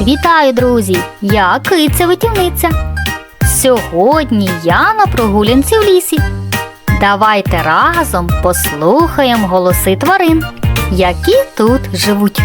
Вітаю, друзі! Я киця витівниця. Сьогодні я на прогулянці в лісі. Давайте разом послухаємо голоси тварин, які тут живуть.